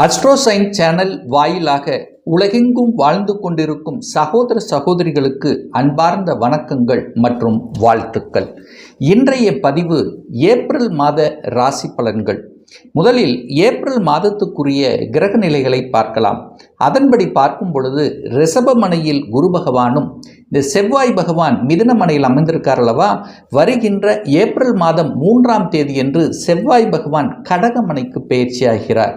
அஸ்ட்ரோசைன் channel வாயிலாக உலகெங்கும் வாழ்ந்து கொண்டிருக்கும் சகோதர சகோதரிகளுக்கு அன்பார்ந்த வணக்கங்கள் மற்றும் வாழ்த்துக்கள். இன்றைய பதிவு ஏப்ரல் மாத ராசி பலன்கள். முதலில் ஏப்ரல் மாதத்துக்குரிய கிரக நிலைகளை பார்க்கலாம். அதன்படி பார்க்கும் பொழுது ரிஷபமனையில் குரு பகவானும் இந்த செவ்வாய் பகவான் மிதனமனையில் அமைந்திருக்கார் அல்லவா? வருகின்ற ஏப்ரல் மாதம் மூன்றாம் தேதியன்று செவ்வாய் பகவான் கடகமனைக்கு பயிற்சியாகிறார்.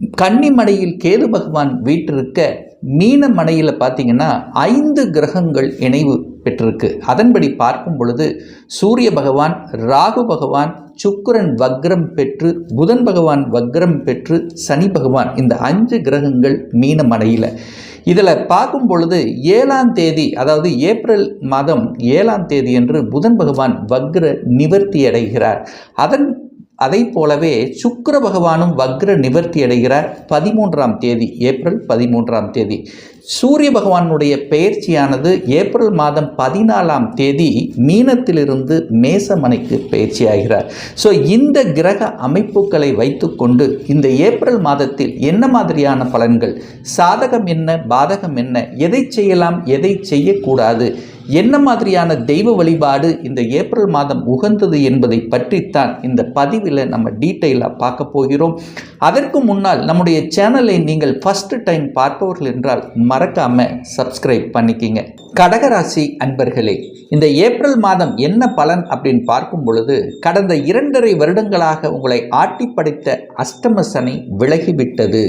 கன்னிமடையில் கேது பகவான் வீற்றிருக்க மீன மனையில் பார்த்தீங்கன்னா ஐந்து கிரகங்கள் இணைவு பெற்றிருக்கு. அதன்படி பார்க்கும் பொழுது சூரிய பகவான் ராகு பகவான் சுக்கரன் வக்ரம் பெற்று புதன் பகவான் வக்ரம் பெற்று சனி பகவான் இந்த அஞ்சு கிரகங்கள் மீன மனையில் இதில் பார்க்கும் பொழுது ஏழாம் தேதி அதாவது ஏப்ரல் மாதம் ஏழாம் தேதி என்று புதன் பகவான் வக்ர நிவர்த்தி அடைகிறார். அதன் அதை போலவே சுக்கர பகவானும் வக்ர நிவர்த்தி அடைகிறார் பதிமூன்றாம் தேதி ஏப்ரல் பதிமூன்றாம் தேதி. சூரிய பகவானுடைய பெயர்ச்சியானது ஏப்ரல் மாதம் பதினாலாம் தேதி மீனத்திலிருந்து மேசமனைக்கு பயிற்சியாகிறார் ஸோ இந்த கிரக அமைப்புகளை வைத்துக்கொண்டு இந்த ஏப்ரல் மாதத்தில் என்ன மாதிரியான பலன்கள்? சாதகம் என்ன? பாதகம் என்ன? எதை செய்யலாம்? எதை செய்யக்கூடாது? என்ன மாதிரியான தெய்வ வழிபாடு இந்த ஏப்ரல் மாதம் உகந்தது என்பதை பற்றித்தான் இந்த பதிவில் நம்ம டீட்டெயிலாக பார்க்க போகிறோம். அதற்கு முன்னால் நம்முடைய சேனலை நீங்கள் ஃபஸ்ட்டு டைம் பார்ப்பவர்கள் என்றால் மறக்காமல் சப்ஸ்கிரைப் பண்ணிக்கிங்க. கடகராசி அன்பர்களே இந்த ஏப்ரல் மாதம் என்ன பலன் அப்படின்னு பார்க்கும் பொழுது கடந்த இரண்டரை வருடங்களாக உங்களை ஆட்டி படைத்த அஷ்டம சனி விலகிவிட்டது.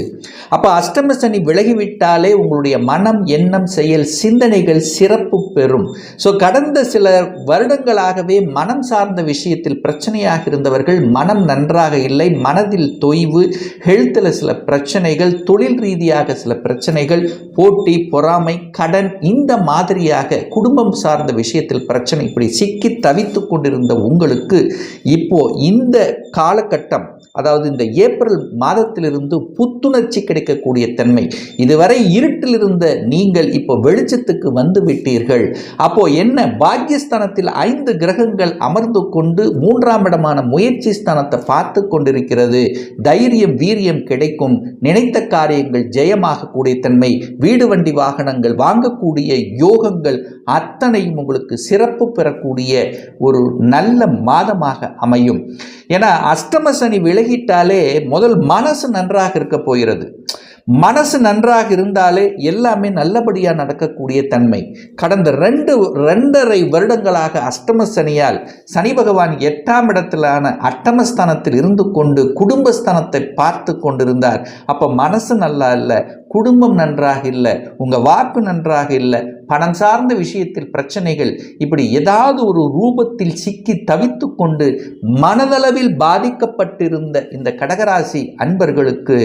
அப்போ அஷ்டம சனி விலகிவிட்டாலே உங்களுடைய மனம் எண்ணம் செயல் சிந்தனைகள் சிறப்பு பெறும். ஸோ கடந்த சில வருடங்களாகவே மனம் சார்ந்த விஷயத்தில் பிரச்சனையாக இருந்தவர்கள் மனம் நன்றாக இல்லை மனதில் தொய்வு ஹெல்த்தில் சில பிரச்சனைகள் தொழில் ரீதியாக சில பிரச்சனைகள் போட்டி பொறாமை கடன் இந்த மாதிரியாக குடும்பம் சார்ந்த விஷயத்தில் பிரச்சனை இப்படி சிக்கி தவித்து கொண்டிருந்த உங்களுக்கு இப்போ இந்த காலகட்டம் அதாவது இந்த ஏப்ரல் மாதத்திலிருந்து புத்துணர்ச்சி கிடைக்கக்கூடிய தன்மை இதுவரை இருட்டில் இருந்த நீங்கள் இப்போ வெளிச்சத்துக்கு வந்து விட்டீர்கள். அப்போ என்ன? பாக்கியஸ்தானத்தில் ஐந்து கிரகங்கள் அமர்ந்து கொண்டு மூன்றாம் இடமான முயற்சி ஸ்தானத்தை பார்த்து கொண்டிருக்கிறது. தைரியம் வீரியம் கிடைக்கும். நினைத்த காரியங்கள் ஜெயமாகக்கூடிய தன்மை வீடு வண்டி வாகனங்கள் வாங்கக்கூடிய யோகங்கள் அத்தனையும் உங்களுக்கு சிறப்பு பெறக்கூடிய ஒரு நல்ல மாதமாக அமையும். ஏன்னா அஷ்டம சனி விலகிட்டாலே முதல் மனசு நன்றாக இருக்க போகிறது. மனசு நன்றாக இருந்தாலே எல்லாமே நல்லபடியாக நடக்கக்கூடிய தன்மை. கடந்த ரெண்டு ரெண்டரை வருடங்களாக அஷ்டம சனியால் சனி பகவான் எட்டாம் இடத்திலான அட்டமஸ்தானத்தில் இருந்து கொண்டு குடும்பஸ்தானத்தை பார்த்து கொண்டிருந்தார். அப்போ மனசு நல்லா இல்லை குடும்பம் நன்றாக இல்லை உங்கள் வாக்கு நன்றாக இல்லை பணம் சார்ந்த விஷயத்தில் பிரச்சனைகள் இப்படி ஏதாவது ஒரு ரூபத்தில் சிக்கி தவித்து கொண்டு மனதளவில் பாதிக்கப்பட்டிருந்த இந்த கடகராசி அன்பர்களுக்கு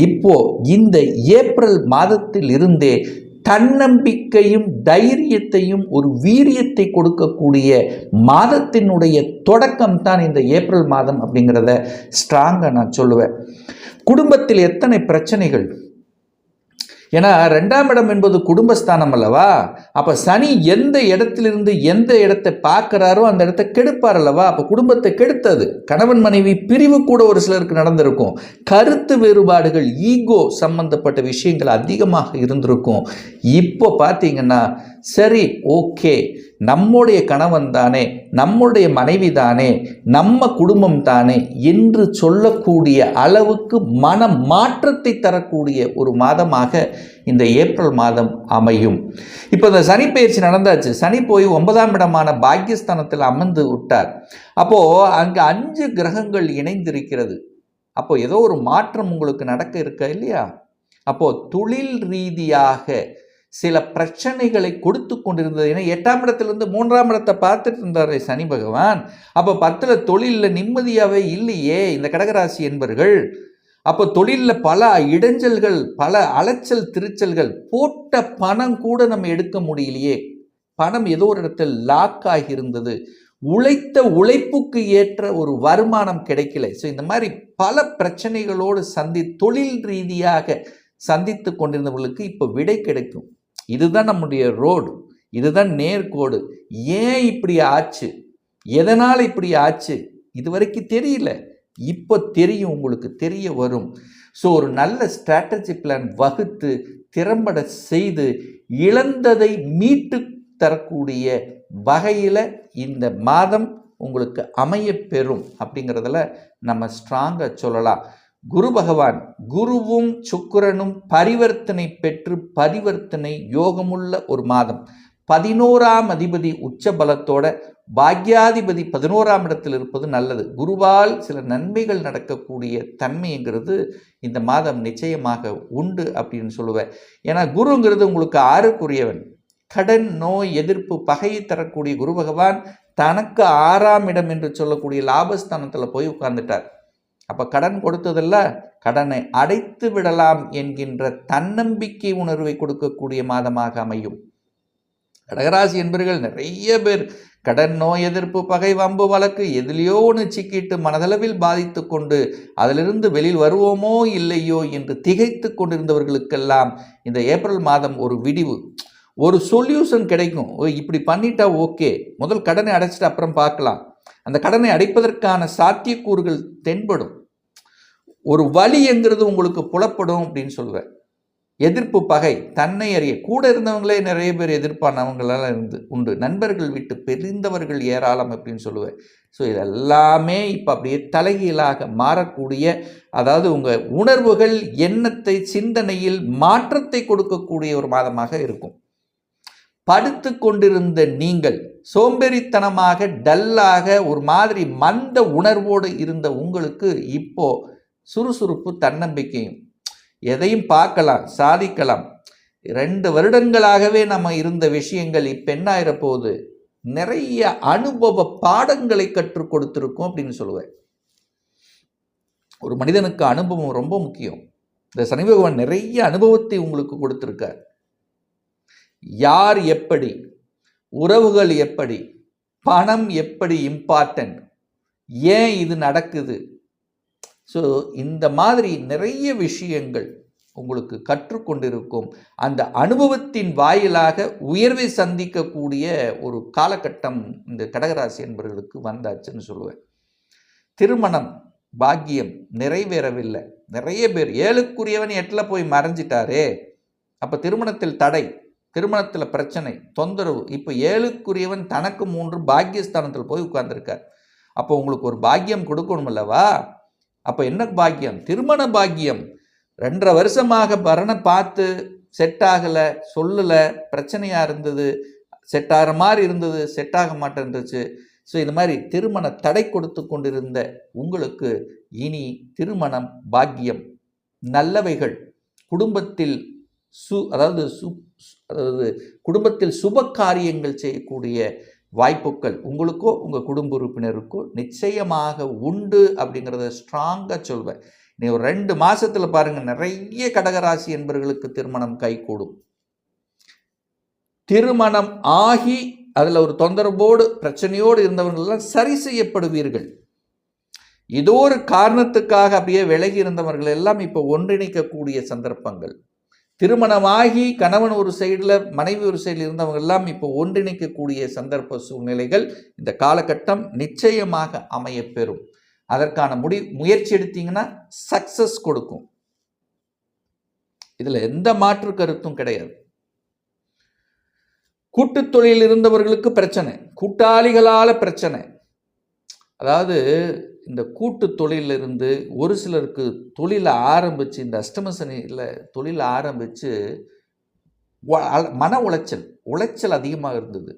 இப்போ இந்த ஏப்ரல் மாதத்தில் இருந்தே தன்னம்பிக்கையும் தைரியத்தையும் ஒரு வீரியத்தை கொடுக்கக்கூடிய மாதத்தினுடைய தொடக்கம் தான் இந்த ஏப்ரல் மாதம் அப்படிங்கிறத ஸ்ட்ராங்காக நான் சொல்லுவேன். குடும்பத்தில் எத்தனை பிரச்சனைகள் ஏன்னா ரெண்டாம் இடம் என்பது குடும்பஸ்தானம் அல்லவா? அப்போ சனி எந்த இடத்திலிருந்து எந்த இடத்தை பார்க்குறாரோ அந்த இடத்த கெடுப்பார் அல்லவா? அப்போ குடும்பத்தை கெடுத்தது. கணவன் மனைவி பிரிவு கூட ஒரு சிலருக்கு நடந்திருக்கும். கருத்து வேறுபாடுகள் ஈகோ சம்பந்தப்பட்ட விஷயங்கள் அதிகமாக இருந்திருக்கும். இப்போ பார்த்தீங்கன்னா சரி ஓகே. நம்முடைய கணவன் தானே நம்முடைய மனைவி தானே நம்ம குடும்பம் தானே என்று சொல்லக்கூடிய அளவுக்கு மன மாற்றத்தை தரக்கூடிய ஒரு மாதமாக இந்த ஏப்ரல் மாதம் அமையும். இப்போ இந்த சனி பயிற்சி நடந்தாச்சு. சனி போய் ஒன்பதாம் இடமான பாக்கியஸ்தானத்தில் அமர்ந்து விட்டார். அப்போது அங்கே அஞ்சு கிரகங்கள் இணைந்திருக்கிறது. அப்போ ஏதோ ஒரு மாற்றம் உங்களுக்கு நடக்க இருக்க இல்லையா? அப்போது தொழில் ரீதியாக சில பிரச்சனைகளை கொடுத்து கொண்டிருந்தது. ஏன்னா எட்டாம் இடத்துலேருந்து மூன்றாம் இடத்தை பார்த்துட்டு இருந்தார் சனி பகவான். அப்போ பத்தில் தொழிலில் நிம்மதியாகவே இல்லையே இந்த கடகராசி என்பர்கள். அப்போ தொழிலில் பல இடைஞ்சல்கள் பல அலைச்சல் திருச்சல்கள் போட்ட பணம் கூட நம்ம எடுக்க முடியலையே. பணம் ஏதோ ஒரு இடத்தில் லாக் ஆகியிருந்தது. உழைத்த உழைப்புக்கு ஏற்ற ஒரு வருமானம் கிடைக்கல. ஸோ இந்த மாதிரி பல பிரச்சனைகளோடு சந்தி தொழில் ரீதியாக சந்தித்து கொண்டிருந்தவர்களுக்கு இப்போ விடை கிடைக்கும். இதுதான் நம்முடைய ரோடு இதுதான் நேர்கோடு. ஏன் இப்படி ஆச்சு? எதனால் இப்படி ஆச்சு? இது வரைக்கும் தெரியல. இப்போ தெரியும் உங்களுக்கு தெரிய வரும். ஸோ ஒரு நல்ல ஸ்ட்ராட்டஜி பிளான் வகுத்து திறம்பட செய்து இழந்ததை மீட்டு தரக்கூடிய வகையில் இந்த மாதம் உங்களுக்கு அமைய பெறும். அப்படிங்கிறதுல நம்ம ஸ்ட்ராங்காக சொல்லலாம். குரு பகவான் குருவும் சுக்கிரனும் பரிவர்த்தனை பெற்று பரிவர்த்தனை யோகமுள்ள ஒரு மாதம். பதினோராம் அதிபதி உச்ச பலத்தோட பாக்யாதிபதி பதினோராம் இடத்தில் இருப்பது நல்லது. குருவால் சில நன்மைகள் நடக்கக்கூடிய தன்மைங்கிறது இந்த மாதம் நிச்சயமாக உண்டு அப்படின்னு சொல்லுவேன். ஏன்னா குருங்கிறது உங்களுக்கு ஆறுக்குரியவன். கடன் நோய் எதிர்ப்பு பகையை தரக்கூடிய குரு பகவான் தனக்கு ஆறாம் இடம் என்று சொல்லக்கூடிய லாபஸ்தானத்தில் போய் உட்கார்ந்துட்டார். அப்போ கடன் கொடுத்ததில்ல கடனை அடைத்து விடலாம் என்கின்ற தன்னம்பிக்கை உணர்வை கொடுக்கக்கூடிய மாதமாக அமையும். கடகராசி என்பர்கள் நிறைய பேர் கடன் நோய் எதிர்ப்பு பகை வம்பு வழக்கு எதிலையோ ஒன்று சிக்கிட்டு மனதளவில் பாதித்து கொண்டு அதிலிருந்து வெளியில் வருவோமோ இல்லையோ என்று திகைத்து கொண்டிருந்தவர்களுக்கெல்லாம் இந்த ஏப்ரல் மாதம் ஒரு விடிவு ஒரு சொல்யூஷன் கிடைக்கும். ஓ இப்படி பண்ணிட்டா ஓகே. முதல் கடனை அடைச்சிட்டு அப்புறம் பார்க்கலாம். அந்த கடனை அடைப்பதற்கான சாத்தியக்கூறுகள் தென்படும். ஒரு வழிங்கிறது உங்களுக்கு புலப்படும் அப்படின்னு சொல்லுவேன். எதிர்ப்பு பகை தன்னை அறிய. கூட இருந்தவங்களே நிறைய பேர் எதிர்ப்பானவங்களால இருந்து உண்டு. நண்பர்கள் விட்டு பெரிந்தவர்கள் ஏராளம் அப்படின்னு சொல்லுவேன். ஸோ இதெல்லாமே இப்போ அப்படியே தலைகீழாக மாறக்கூடிய அதாவது உங்கள் உணர்வுகள் எண்ணத்தை சிந்தனையில் மாற்றத்தை கொடுக்கக்கூடிய ஒரு மாதமாக இருக்கும். படுத்து கொண்டிருந்த நீங்கள் சோம்பேறித்தனமாக டல்லாக ஒரு மாதிரி மந்த உணர்வோடு இருந்த உங்களுக்கு இப்போது சுறுசுறுப்பு தன்னம்பிக்கையும். எதையும் பார்க்கலாம் சாதிக்கலாம். ரெண்டு வருடங்களாகவே நம்ம இருந்த விஷயங்கள் இப்போ என்ன ஆயிரப்போகுது நிறைய அனுபவ பாடங்களை கற்றுக் கொடுத்துருக்கோம் அப்படின்னு சொல்லுவேன். ஒரு மனிதனுக்கு அனுபவம் ரொம்ப முக்கியம். இந்த சனி பகவான் நிறைய அனுபவத்தை உங்களுக்கு கொடுத்துருக்கார். யார் எப்படி உறவுகள் எப்படி பணம் எப்படி இம்பார்ட்டன்ட் ஏன் இது நடக்குது ஸோ இந்த மாதிரி நிறைய விஷயங்கள் உங்களுக்கு கற்றுக்கொண்டிருக்கும். அந்த அனுபவத்தின் வாயிலாக உயர்வை சந்திக்கக்கூடிய ஒரு காலகட்டம் இந்த கடகராசி என்பவர்களுக்கு வந்தாச்சுன்னு சொல்லுவேன். திருமணம் பாக்கியம் நிறைவேறவில்லை. நிறைய பேர் ஏழுக்குரியவன் எட்டில் போய் மறைஞ்சிட்டாரே. அப்போ திருமணத்தில் தடை திருமணத்தில் பிரச்சனை தொந்தரவு இப்போ ஏழுக்குரியவன் தனக்கு மூன்று பாக்கியஸ்தானத்தில் போய் உட்கார்ந்துருக்கார். அப்போ உங்களுக்கு ஒரு பாக்கியம் கொடுக்கணும் அல்லவா அப்போ என்ன பாக்கியம்? திருமண பாக்கியம். ரெண்டரை வருஷமாக பரணை பார்த்து செட் ஆகலை சொல்லலை பிரச்சனையாக இருந்தது செட் ஆகிற மாதிரி இருந்தது செட் ஆக மாட்டேன்ருச்சு ஸோ இது மாதிரி திருமண தடை கொடுத்து கொண்டிருந்த உங்களுக்கு இனி திருமணம் பாக்கியம். நல்லவைகள். குடும்பத்தில் சு அதாவது சு அதாவது குடும்பத்தில் சுப காரியங்கள் செய்யக்கூடிய வாய்ப்புகள் உங்களுக்கோ உங்கள் குடும்ப உறுப்பினருக்கோ நிச்சயமாக உண்டு அப்படிங்கிறத ஸ்ட்ராங்காக சொல்வேன். நீ ஒரு ரெண்டு மாதத்தில் பாருங்கள் நிறைய கடகராசி என்பவர்களுக்கு திருமணம் கைகூடும். திருமணம் ஆகி அதில் ஒரு தொந்தரவோடு பிரச்சனையோடு இருந்தவர்கள்லாம் சரி செய்யப்படுவீர்கள். ஏதோ ஒரு காரணத்துக்காக அப்படியே விலகி இருந்தவர்கள் எல்லாம் இப்போ ஒன்றிணைக்கக்கூடிய சந்தர்ப்பங்கள். திருமணமாகி கணவன் ஒரு சைடில் மனைவி ஒரு சைடில் இருந்தவங்க எல்லாம் இப்போ ஒன்றிணைக்கக்கூடிய சந்தர்ப்ப சூழ்நிலைகள் இந்த காலகட்டம் நிச்சயமாக அமையப்பெறும். அதற்கான முடி முயற்சி எடுத்தீங்கன்னா சக்சஸ் கொடுக்கும். இதில் எந்த மாற்று கருத்தும் கிடையாது. கூட்டு தொழில் இருந்தவர்களுக்கு பிரச்சனை கூட்டாளிகளால் பிரச்சனை. அதாவது இந்த கூட்டு தொழிலிருந்து ஒரு சிலருக்கு தொழிலை ஆரம்பித்து இந்த அஷ்டமசனியில் தொழிலை ஆரம்பித்து மன உளைச்சல் உளைச்சல் அதிகமாக இருந்தது.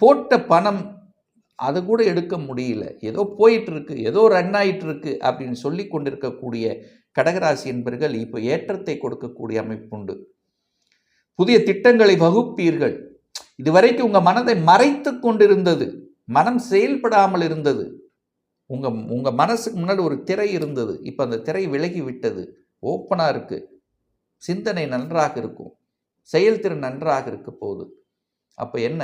போட்ட பணம் அதை கூட எடுக்க முடியல. ஏதோ போயிட்டுருக்கு ஏதோ ரன் ஆகிட்டுருக்கு அப்படின்னு சொல்லி கொண்டிருக்கக்கூடிய கடகராசி என்பர்கள் இப்போ ஏற்றத்தை கொடுக்கக்கூடிய அமைப்பு உண்டு. புதிய திட்டங்களை வகுப்பீர்கள். இதுவரைக்கும் உங்கள் மனதை மறைத்து கொண்டிருந்தது. மனம் செயல்படாமல் இருந்தது. உங்கள் உங்கள் மனசுக்கு முன்னாடி ஒரு திரை இருந்தது. இப்போ அந்த திரை விலகி விட்டது. ஓப்பனாக இருக்குது சிந்தனை நன்றாக இருக்கும். செயல்திறன் நன்றாக இருக்க போகுது. அப்போ என்ன?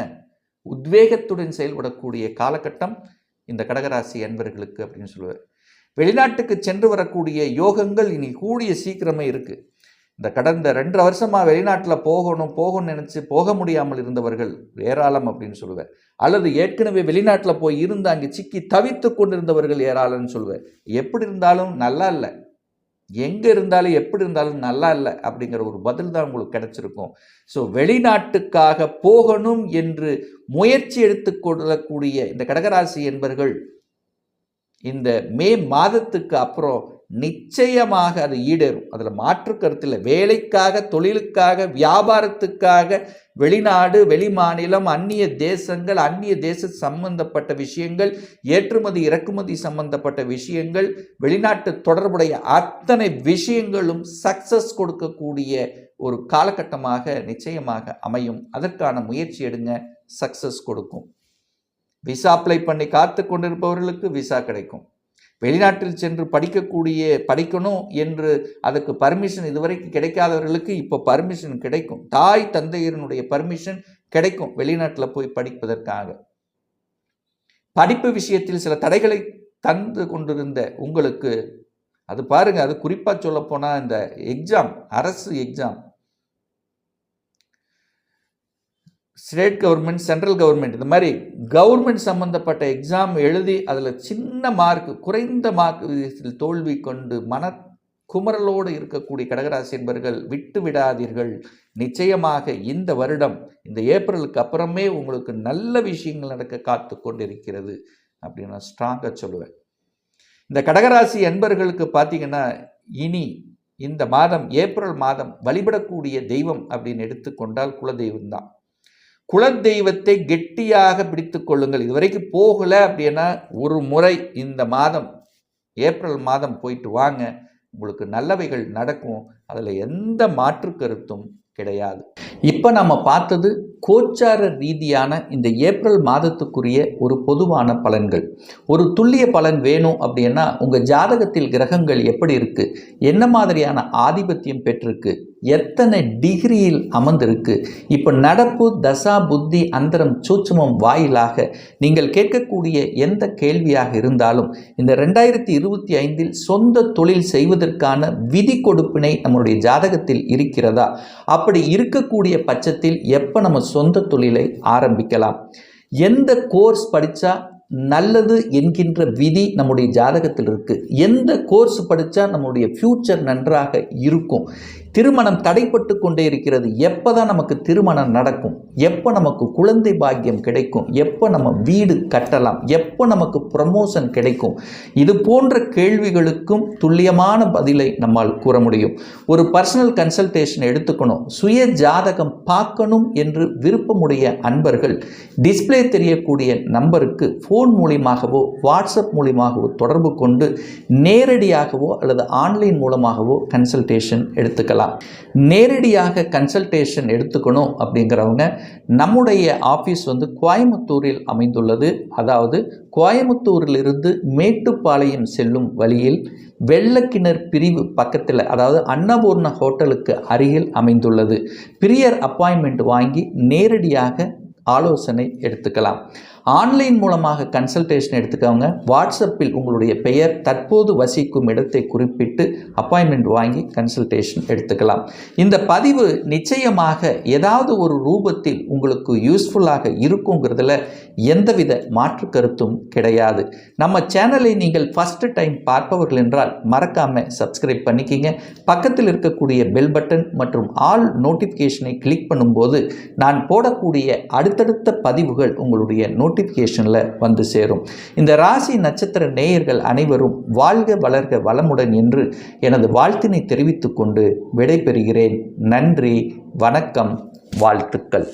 உத்வேகத்துடன் செயல்படக்கூடிய காலகட்டம் இந்த கடகராசி அன்பர்களுக்கு அப்படின்னு சொல்லுவார். வெளிநாட்டுக்கு சென்று வரக்கூடிய யோகங்கள் இனி கூடிய சீக்கிரமே இருக்குது இந்த கடந்த ரெண்டரை வருஷமாக வெளிநாட்டில் போகணும் போகணும்னு நினச்சி போக முடியாமல் இருந்தவர்கள் ஏராளம் அப்படின்னு சொல்லுவேன். அல்லது ஏற்கனவே வெளிநாட்டில் போய் இருந்து அங்கே சிக்கி தவித்து கொண்டிருந்தவர்கள் ஏராளம்னு சொல்லுவேன். எப்படி இருந்தாலும் நல்லா இல்லை. எங்கே இருந்தாலும் எப்படி இருந்தாலும் நல்லா இல்லை அப்படிங்கிற ஒரு பதில் தான் உங்களுக்கு கிடச்சிருக்கும். ஸோ வெளிநாட்டுக்காக போகணும் என்று முயற்சி எடுத்துக்கொள்ளக்கூடிய இந்த கடகராசி என்பர்கள் இந்த மே மாதத்துக்கு அப்புறம் நிச்சயமாக அது ஈடேறும். அதில் மாற்று கருத்தில் வேலைக்காக தொழிலுக்காக வியாபாரத்துக்காக வெளிநாடு வெளிமாநிலம் அந்நிய தேசங்கள் அந்நிய தேச சம்பந்தப்பட்ட விஷயங்கள் ஏற்றுமதி இறக்குமதி சம்பந்தப்பட்ட விஷயங்கள் வெளிநாட்டு தொடர்புடைய அத்தனை விஷயங்களும் சக்சஸ் கொடுக்கக்கூடிய ஒரு காலகட்டமாக நிச்சயமாக அமையும். அதற்கான முயற்சி எடுங்க. சக்சஸ் கொடுக்கும். விசா அப்ளை பண்ணி காத்து கொண்டிருப்பவர்களுக்கு விசா கிடைக்கும். வெளிநாட்டில் சென்று படிக்கக்கூடிய படிக்கணும் என்று அதுக்கு பர்மிஷன் இதுவரைக்கும் கிடைக்காதவர்களுக்கு இப்போ பர்மிஷன் கிடைக்கும். தாய் தந்தையரனுடைய பர்மிஷன் கிடைக்கும் வெளிநாட்டில் போய் படிப்பதற்காக. படிப்பு விஷயத்தில் சில தடைகளை தந்து கொண்டிருந்த உங்களுக்கு அது பாருங்கள் அது குறிப்பாக சொல்லப்போனால் இந்த எக்ஸாம் அரசு exam state government central government இந்த மாதிரி கவர்மெண்ட் சம்மந்தப்பட்ட எக்ஸாம் எழுதி அதில் சின்ன மார்க் குறைந்த மார்க் விதத்தில் தோல்வி கொண்டு மன குமரலோடு இருக்கக்கூடிய கடகராசி என்பர்கள் விட்டு விடாதீர்கள். நிச்சயமாக இந்த வருடம் இந்த ஏப்ரலுக்கு அப்புறமே உங்களுக்கு நல்ல விஷயங்கள் நடக்க காத்து கொண்டிருக்கிறது அப்படின்னு நான் ஸ்ட்ராங்காக சொல்லுவேன். இந்த கடகராசி என்பர்களுக்கு பார்த்தீங்கன்னா இனி இந்த மாதம் ஏப்ரல் மாதம் வழிபடக்கூடிய தெய்வம் அப்படின்னு எடுத்துக்கொண்டால் குலதெய்வம் தான் குலதெய்வத்தை கெட்டியாக பிடித்து கொள்ளுங்கள். இதுவரைக்கும் போகலை அப்படின்னா ஒரு முறை இந்த மாதம் ஏப்ரல் மாதம் போயிட்டு வாங்க. உங்களுக்கு நல்லவைகள் நடக்கும். அதில் எந்த மாற்று கருத்தும் கிடையாது. இப்போ நம்ம பார்த்தது கோச்சார ரீதியான இந்த ஏப்ரல் மாதத்துக்குரிய ஒரு பொதுவான பலன்கள். ஒரு துல்லிய பலன் வேணும் அப்படின்னா உங்கள் ஜாதகத்தில் கிரகங்கள் எப்படி இருக்குது என்ன மாதிரியான ஆதிபத்தியம் பெற்றிருக்கு? எத்தனை டிகிரியில் அமர்ந்திருக்கு? இப்போ நடப்பு தசா புத்தி அந்தரம் சூட்சமம் வாயிலாக நீங்கள் கேட்கக்கூடிய எந்த கேள்வியாக இருந்தாலும் இந்த ரெண்டாயிரத்தி இருபத்தி ஐந்தில் சொந்த தொழில் செய்வதற்கான விதி கொடுப்பினை நம்மளுடைய ஜாதகத்தில் இருக்கிறதா? அப்படி இருக்கக்கூடிய பட்சத்தில் எப்போ நம்ம சொந்த தொழிலை ஆரம்பிக்கலாம். எந்த கோர்ஸ் படித்தா நல்லது என்கின்ற விதி நம்முடைய ஜாதகத்தில் இருக்குது எந்த கோர்ஸ் படித்தா நம்முடைய ஃப்யூச்சர் நன்றாக இருக்கும்? திருமணம் தடைப்பட்டு கொண்டே இருக்கிறது. எப்போ தான் நமக்கு திருமணம் நடக்கும்? எப்போ நமக்கு குழந்தை பாக்கியம் கிடைக்கும்? எப்போ நம்ம வீடு கட்டலாம்? எப்போ நமக்கு ப்ரமோஷன் கிடைக்கும்? இது போன்ற கேள்விகளுக்கும் துல்லியமான பதிலை நம்மால் கூற முடியும். ஒரு பர்சனல் கன்சல்டேஷன் எடுத்துக்கணும். சுய ஜாதகம் பார்க்கணும் என்று விருப்பமுடைய அன்பர்கள் டிஸ்பிளே தெரியக்கூடிய நம்பருக்கு ஃபோன் ஃபோன் மூலியமாகவோ வாட்ஸ்அப் மூலியமாகவோ தொடர்பு கொண்டு நேரடியாகவோ அல்லது ஆன்லைன் மூலமாகவோ கன்சல்டேஷன் எடுத்துக்கலாம். எடுத்துக்கலாம் நேரடியாக கன்சல்டேஷன் எடுத்துக்கணும் அப்படிங்கிறவங்க நம்முடைய ஆஃபீஸ் வந்து கோயம்புத்தூரில் அமைந்துள்ளது. அதாவது கோயம்புத்தூரிலிருந்து மேட்டுப்பாளையம் செல்லும் வழியில் வெள்ளக்கிணர் பிரிவு பக்கத்தில் அதாவது அன்னபூர்ண ஹோட்டலுக்கு அருகில் அமைந்துள்ளது. பிரியர் அப்பாயின்மெண்ட் வாங்கி நேரடியாக ஆலோசனை எடுத்துக்கலாம். ஆன்லைன் மூலமாக கன்சல்டேஷன் எடுத்துக்கவங்க வாட்ஸ்அப்பில் உங்களுடைய பெயர் தற்போது வசிக்கும் இடத்தை குறிப்பிட்டு அப்பாயின்மெண்ட் வாங்கி கன்சல்டேஷன் எடுத்துக்கலாம். இந்த பதிவு நிச்சயமாக ஏதாவது ஒரு ரூபத்தில் உங்களுக்கு யூஸ்ஃபுல்லாக இருக்குங்கிறதுல எந்தவித மாற்று கருத்தும் கிடையாது. நம்ம சேனலை நீங்கள் ஃபஸ்ட்டு டைம் பார்ப்பவர்கள் என்றால் மறக்காமல் சப்ஸ்கிரைப் பண்ணிக்கிங்க. பக்கத்தில் இருக்கக்கூடிய பெல் பட்டன் மற்றும் ஆல் நோட்டிஃபிகேஷனை கிளிக் பண்ணும்போது நான் போடக்கூடிய அடுத்த அடுத்தடுத்த பதிவுகள் உங்களுடைய நோட்டிஃபிகேஷனில் வந்து சேரும். இந்த ராசி நட்சத்திர நேயர்கள் அனைவரும் வாழ்க வளர்க வளமுடன் என்று எனது வாழ்த்தினை தெரிவித்துக்கொண்டு விடைபெறுகிறேன். நன்றி வணக்கம் வாழ்த்துக்கள்.